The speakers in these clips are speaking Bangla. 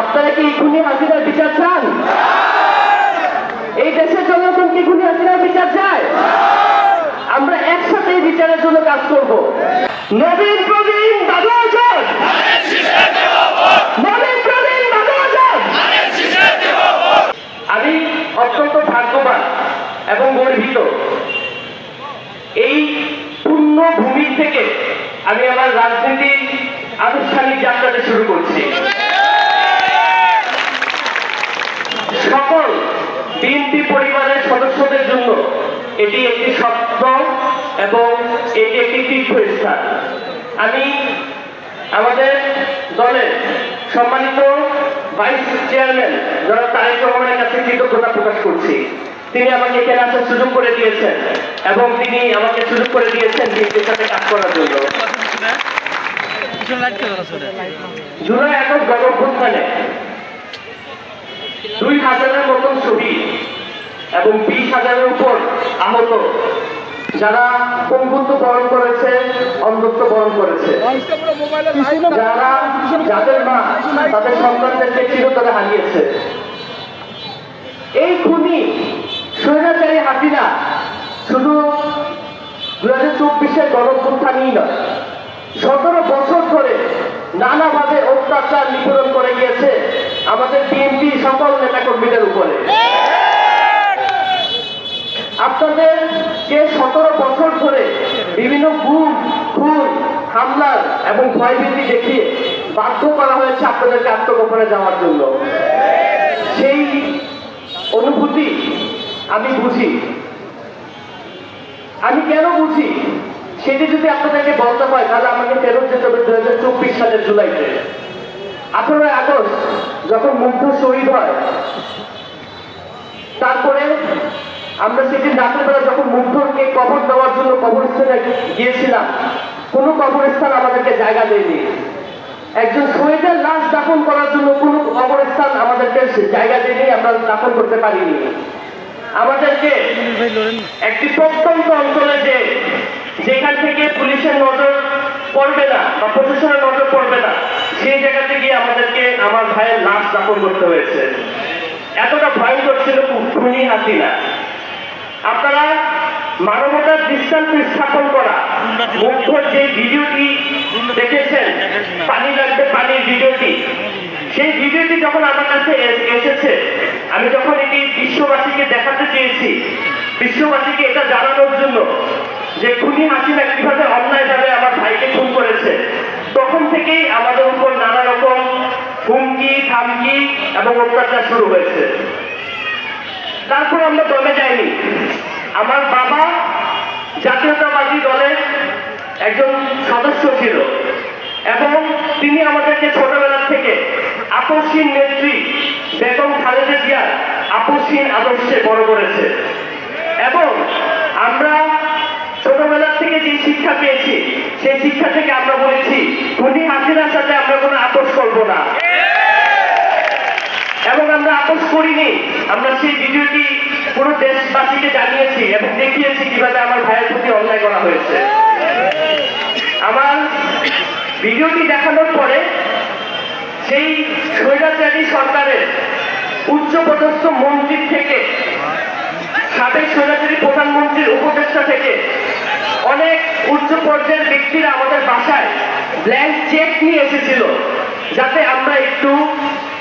আপনারা কি খুনি হাসিনার বিচার চান? এই দেশের জনগণ কি খুনি হাসিনার বিচার চায়? আমরা একসাথে এই বিচারের জন্য কাজ করব। নবীন প্রবীণ দাদু আমি অত্যন্ত ভাগ্যবান এবং গর্বিত। এই পূর্ণ ভূমি থেকে আমি আমার রাজনীতির আনুষ্ঠানিক যাত্রাটা শুরু করছি সকল বিএনপি পরিবারের সদস্যদের জন্য এটি একটি স্বপ্ন এবং এটি একটি তীর্থস্থান। আমি আমাদের দলের সম্মানিত ভাইস চেয়ারম্যান যারা তারেক রহমানের কাছে কৃতজ্ঞতা প্রকাশ করছি। তিনি আমাকে এখানে আসার সুযোগ করে দিয়েছেন এবং তিনি আমাকে সুযোগ করে দিয়েছেন বিএনপির সাথে কাজ করার জন্য। জুলাই আগস্ট গণঅভ্যুত্থানে দুই হাজারের মতন শহীদ এবং বিশ হাজারের উপর আহত। যারা পঙ্গুত্ব বরণ করেছে, অন্ধত্ব বরণ করেছে। যারা, যাদের মা, তাদের সন্তানদেরকে চিরতরে হারিয়েছে। এই খুনি স্বৈরাচারী হাসিনা শুধু দু হাজার চব্বিশের গণঅভ্যুত্থানই নয়, সতেরো বছর ধরে নানাভাবে অত্যাচার নিপীড়ন করে গিয়েছে আমাদের বিএনপি সকল নেতাকর্মীদের উপরে আপনাদের যে সতেরো বছর ধরে বিভিন্ন গুম খুন হামলার এবং ভয়ভীতি দেখিয়ে বাধ্য করা হয়েছে আপনাদেরকে আত্মগোপনে যাওয়ার জন্য। সেই অনুভূতি আমি বুঝি। আমি কেন বুঝি? সেটি যদি আপনাদেরকে বলতে হয়, তাহলে আমাকে ফেরত যেতে হবে দু হাজার চব্বিশ সালের জুলাইতে। আঠারোই আগস্ট, যখন মুগ্ধ শহীদ হয় আমরা সেদিন রাতের বেলা যখন মুগ্ধকে কবর দেওয়ার জন্য কবরস্থানে গিয়েছিলাম, কোনো কবরস্থান আমাদেরকে জায়গা দেয়নি। একজন শহীদের লাশ দাফন করার জন্য কোনো কবরস্থান আমাদেরকে জায়গা দেয়নি, আমরা দাফন করতে পারিনি। আমাদেরকে একটি প্রত্যন্ত অঞ্চলে যে, যেখান থেকে পুলিশের নজর পড়বে না বা প্রশাসনের নজর পড়বে না, সেই জায়গাতে গিয়ে আমাদেরকে, আমার ভাইয়ের লাশ দাপন করতে হয়েছে। এতটা ভয়ঙ্কর ছিল খুনি হাসিনা আপনারা মানবতার দৃষ্টান্ত স্থাপন করা। মুগ্ধর যে ভিডিওটি দেখেছেন, পানি লাগবে পানির ভিডিওটি। সেই ভিডিওটি যখন আমার কাছে এসেছে, আমি যখন এটি বিশ্ববাসীকে দেখাতে চেয়েছি, বিশ্ববাসীকে এটা জানানোর জন্য যে খুনি হাসিনা কীভাবে অন্যায়ভাবে আমার ভাইকে খুন করেছে, তখন থেকেই আমাদের উপর নানা রকম হুমকি থামকি এবং অত্যাচার শুরু হয়েছে। তারপর আমরা দলে যাইনি। আমার বাবা জাতীয়তাবাদী দলের একজন সদস্য ছিল এবং তিনি আমাদেরকে ছোটবেলা থেকে আপসহীন নেত্রী বেগম খালেদা জিয়ার আপসহীন আদর্শে বড় করেছে। এবং আমরা ছোটবেলা থেকে যে শিক্ষা পেয়েছি, সেই শিক্ষা থেকে আমরা বলেছি খুনি হাসিনার সাথে আমরা কোনো আপোষ করব না এবং আমরা আপোষ করিনি আমরা সেই ভিডিওটি পুরো দেশবাসীকে জানিয়েছি এবং দেখিয়েছি কীভাবে আমার ভাইয়ের প্রতি অন্যায় করা হয়েছে। আমার ভিডিওটি দেখানোর পরে সেই স্বৈরাচারী সরকারের উচ্চপদস্থ মন্ত্রী থেকে, সাবেক স্বৈরাচারী প্রধানমন্ত্রীর উপদেষ্টা থেকে অনেক উচ্চ পর্যায়ের ব্যক্তিরা আমাদের বাসায় ব্ল্যাঙ্ক চেক নিয়ে এসেছিল, যাতে আমরা একটু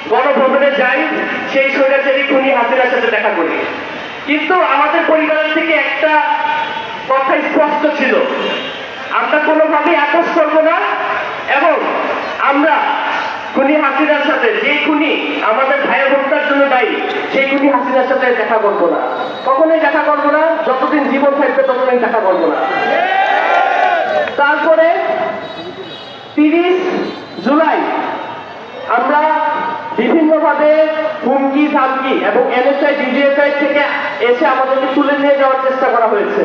গণভবনে যাই, সেই স্বৈরাচারী খুনি হাসিনার সাথে দেখা করি। কিন্তু আমাদের পরিবারের থেকে একটা কথা স্পষ্ট ছিল। আমরা কোনোভাবেই আপোষ করব না, এবং আমরা খুনি হাসিনার সাথে যে খুনি আমাদের ভাইয়ের হত্যার জন্য দায়ী, সেই খুনি হাসিনার সাথে দেখা করব না। কখনোই দেখা করব না, যতদিন জীবন থাকবে ততদিন দেখা করব না। তারপরে তিরিশ জুলাই আমরা হুমকি এবং এনএসআই ডিজিএসআই থেকে এসে আমাদেরকে তুলে নিয়ে যাওয়ার চেষ্টা করা হয়েছে।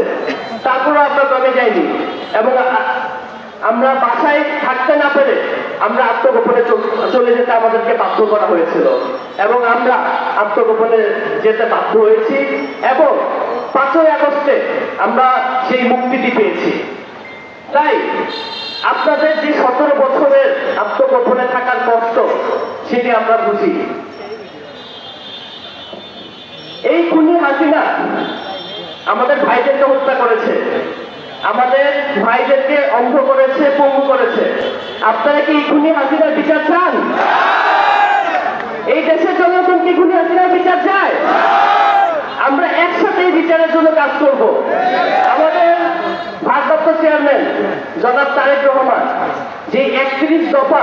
তারপরে আমরা দমে যাইনি এবং আমরা বাসায় থাকতে না পেরে আমরা আত্মগোপনে চলে যেতে আমাদেরকে বাধ্য করা হয়েছিল এবং আমরা আত্মগোপনে যেতে বাধ্য হয়েছি এবং পাঁচই আগস্টে আমরা সেই মুক্তিটি পেয়েছি। তাই আপনাদের যে সতেরো বছরের আত্মগোপনে থাকার কষ্ট, সেটি আমরা বুঝি এই খুনি হাসিনা আমাদের ভাইদেরকে হত্যা করেছে। আমাদের ভাইদেরকে অন্ধ করেছে, পঙ্গু করেছে। আপনারা কি খুনি হাসিনার বিচার চান? এই দেশের জনগণ কি খুনি হাসিনার বিচার চায়? আমরা একসাথে এই বিচারের জন্য কাজ করব। আমাদের ভারপ্রাপ্ত চেয়ারম্যান জনাব তারেক রহমান যে একত্রিশ দফা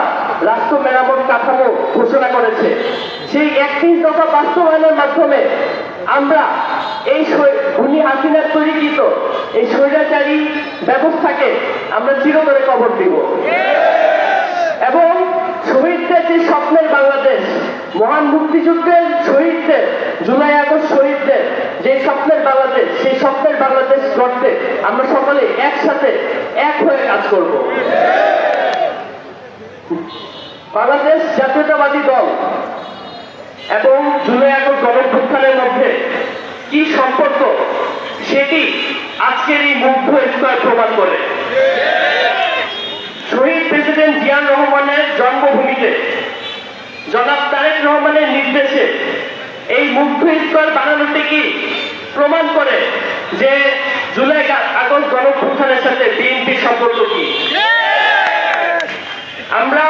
রাষ্ট্র মেরামত কাঠামো ঘোষণা করেছে, সেই একত্রিশ দফা বাস্তবায়নের মাধ্যমে আমরা এই উনি হাসিনার তৈরিকৃত এই স্বৈরাচারী ব্যবস্থাকে আমরা চিরতরে কবর দিব। এবং শহীদদের যে স্বপ্নের বাংলাদেশ, মহান মুক্তিযুদ্ধের শহীদদের, জুলাই আগস্ট শহীদদের যে স্বপ্নের বাংলাদেশ, সেই স্বপ্নের বাংলাদেশ গড়তে আমরা সকলে একসাথে এক হয়ে কাজ করব। বাংলাদেশ জাতীয়তাবাদী দল এবং জুলাই আগস্ট গণভ্যুত্থানের মধ্যে কি সম্পর্ক, সেটি আজকের এই মুগ্ধ স্তর প্রমাণ করে। শহীদ প্রেসিডেন্ট জিয়াউর রহমানের জন্মভূমিতে জনাব তারেক রহমানের নির্দেশে এই মুগ্ধ স্তর বানানোতে কি প্রমাণ করে যে জুলাই আগস্ট গণপ্রথানের সাথে বিএনপির সম্পর্ক কি আমরা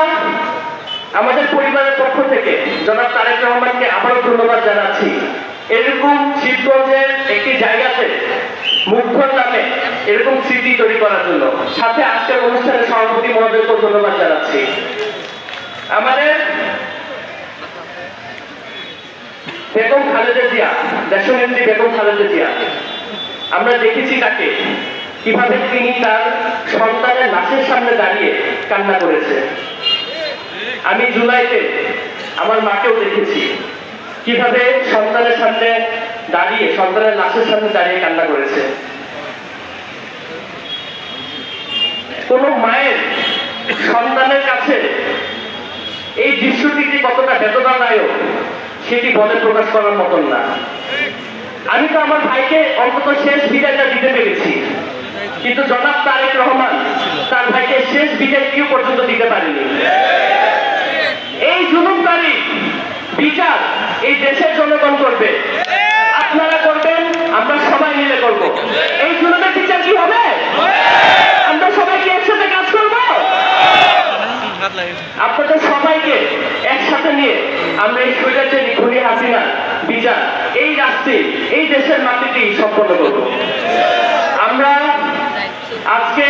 আমাদের পরিবারের পক্ষ থেকে জনাব তারেক রহমানকে আবারও ধন্যবাদ জানাচ্ছি। এরকম শিবগঞ্জের একটি জায়গাতে মুগ্ধর নামে এরকম স্মৃতি তৈরি করার জন্য। সাথে আজকের অনুষ্ঠানের সভাপতি মহোদয়কেও ধন্যবাদ জানাচ্ছি। আমাদের বেগম খালেদা জিয়া দেশনেত্রী বেগম খালেদা জিয়া, আমরা দেখেছি তাকে। কীভাবে তিনি তার সন্তানের লাশের সামনে দাঁড়িয়ে কান্না করেছে। আমি জুলাইতে আমার মাকেও দেখেছি। কীভাবে সন্তানের সামনে দাঁড়িয়ে, সন্তানের লাশের সামনে দাঁড়িয়ে কান্না করেছে। কোন মায়ের সন্তানের কাছে এই দৃশ্যটি যে কতটা বেদনাদায়ক, সেটি বলে প্রকাশ করার মতন না। আমি তো আমার ভাইকে অন্তত শেষ বিদায়টা দিতে পেরেছি। কিন্তু জনাব তারেক রহমান তার ভাইকে শেষ বিদায় কেউ পর্যন্ত দিতে পারেনি। জুলুমকারী বিচার এই দেশের জনগণ করবে। আপনারা করবেন, আমরা সবাই মিলে করব। এই জুলুমের বিচার কি হবে? আমরা সবাই একসাথে কাজ করব? আপনাদের সবাইকে একসাথে নিয়ে আমরা এই স্বৈরাচারী খুনি হাসিনা বিচার এই রাষ্ট্রে, এই দেশের মাটিতেই সম্পন্ন করব। আমরা আজকে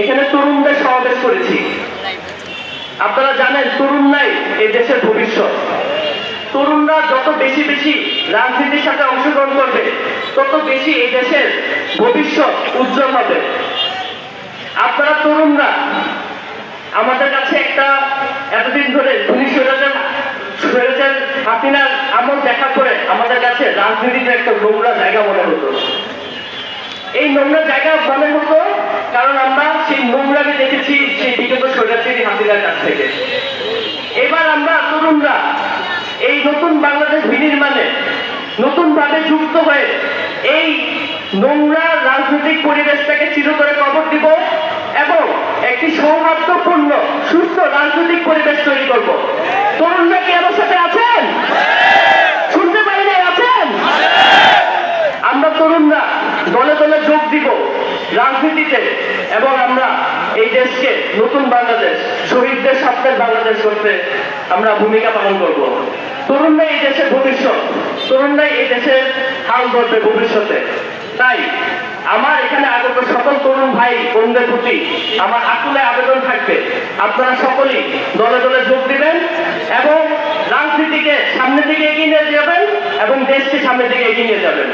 এখানে তরুণদের সমাবেশ করেছি। আপনারা জানেন তরুণ নাই এই দেশের ভবিষ্যৎ। তরুণরা যত বেশি বেশি রাজনীতির সাথে অংশগ্রহণ করবে, তত বেশি এই দেশের ভবিষ্যৎ উজ্জ্বল হবে। আপনারা তরুণরা, আমাদের কাছে একটা এতদিন ধরে ধনী স্বৈরাচার স্বৈরাচার হাসিনার আমল দেখা করে আমাদের কাছে রাজনীতিতে একটা নোংরা জায়গা মনে হতো। এই নোংরা জায়গা মনে হতো কারণ আমরা সেই নোংরামি দেখেছি, সেই বিগত স্বৈরাচারী হাসিনার কাছ থেকে। এবার আমরা তরুণরা এই নতুন বাংলাদেশ বিনির্মাণে, নতুন ভাবে যুক্ত হয়ে এই নোংরা রাজনৈতিক পরিবেশটাকে চিরতরে কবর দিব এবং একটি সৌহার্দ্যপূর্ণ, সুস্থ রাজনৈতিক পরিবেশ তৈরি করব। তরুণরা কি আমার সাথে আছেন? শুনতে পাই আছেন? আমরা তরুণরা দলে দলে যোগ দিব। রাজনীতিতে এবং আমরা এই দেশকে নতুন বাংলাদেশ শহীদদের স্বপ্নের বাংলাদেশ করতে আমরা ভূমিকা পালন করব। তরুণরাই এই দেশের ভবিষ্যৎ তরুণরাই এই দেশের হাল ধরবে ভবিষ্যতে। তাই আমার এখানে আগত সকল তরুণ ভাই, বোনদের প্রতি আমার আকুলে আবেদন থাকবে। আপনারা সকলেই দলে দলে যোগ দিবেন এবং রাজনীতিকে সামনের দিকে এগিয়ে নিয়ে যাবেন এবং দেশকে সামনের দিকে এগিয়ে নিয়ে যাবেন।